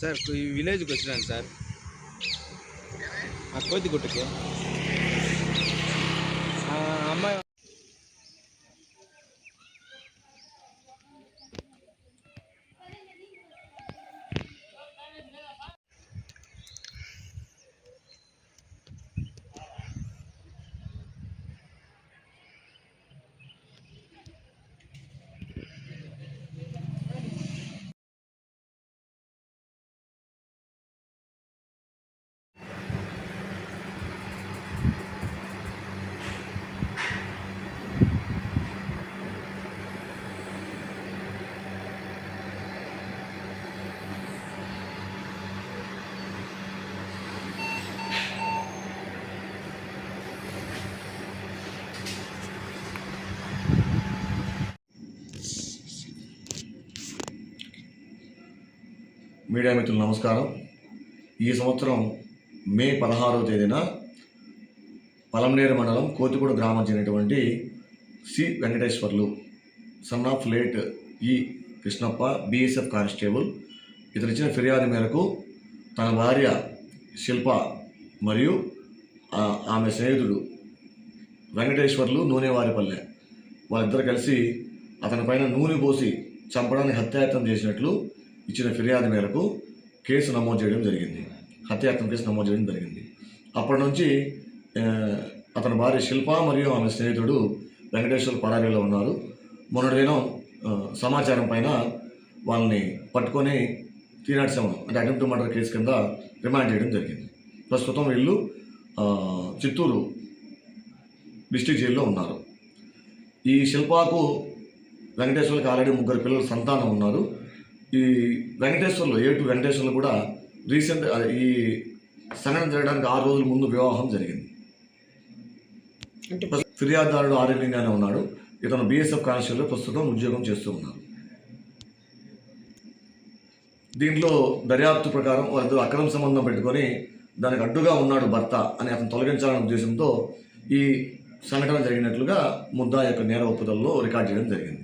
Sir village question sir. கோத்திக்கோட்டைக்கு media మిత్రులు నమస్కారం. ఈ సంవత్సరం మే పదహారవ తేదీన పలంనేరు మండలం కోతిగూడ గ్రామం చెందినటువంటి C Venkateswarlu son of late E Krishnappa BSF constable ఇతను ఇచ్చిన ఫిర్యాదు మేరకు తన భార్య శిల్ప మరియు ఆమె స్నేహితుడు వెంకటేశ్వర్లు నూనెవారిపల్లె వాళ్ళిద్దరు కలిసి అతని పైన నూనె పోసి చంపడానికి హత్యాయత్నం చేసినట్లు ఇచ్చిన ఫిర్యాదు మేరకు కేసు నమోదు చేయడం జరిగింది. హత్యాయత్నం కేసు నమోదు చేయడం జరిగింది. అప్పటి నుంచి అతని భార్య శిల్ప మరియు ఆమె స్నేహితుడు వెంకటేశ్వర పడారిలో ఉన్నారు. మొన్నటి దినం సమాచారం పైన వాళ్ళని పట్టుకొని తీనాటి నాట్ సెవెన్ అంటే అటెంప్ట్ మర్డర్ కేసు కింద రిమాండ్ చేయడం జరిగింది. ప్రస్తుతం వీళ్ళు చిత్తూరు డిస్టిక్ జైల్లో ఉన్నారు. ఈ శిల్పాకు వెంకటేశ్వర్కి ఆల్రెడీ ముగ్గురు పిల్లలు సంతానం ఉన్నారు. ఈ వెంకటేశ్వర్లో ఏటు వెంకటేశ్వర్లు కూడా రీసెంట్ ఈ సంఘటన జరగడానికి ఆరు రోజుల ముందు వివాహం జరిగింది. ఫిర్యాదుదారుడు ఆరోగ్యంగానే ఉన్నాడు. ఇతను బీఎస్ఎఫ్ కానిస్టేబుల్ ప్రస్తుతం ఉద్యోగం చేస్తూ ఉన్నారు. దీంట్లో దర్యాప్తు ప్రకారం వాళ్ళిద్దరు అక్రమ సంబంధం పెట్టుకొని దానికి అడ్డుగా ఉన్నాడు భర్త అని అతను తొలగించాలనే ఉద్దేశంతో ఈ సంఘటన జరిగినట్లుగా ముద్దా యొక్క నేర ఒప్పుదలలో రికార్డ్ చేయడం జరిగింది.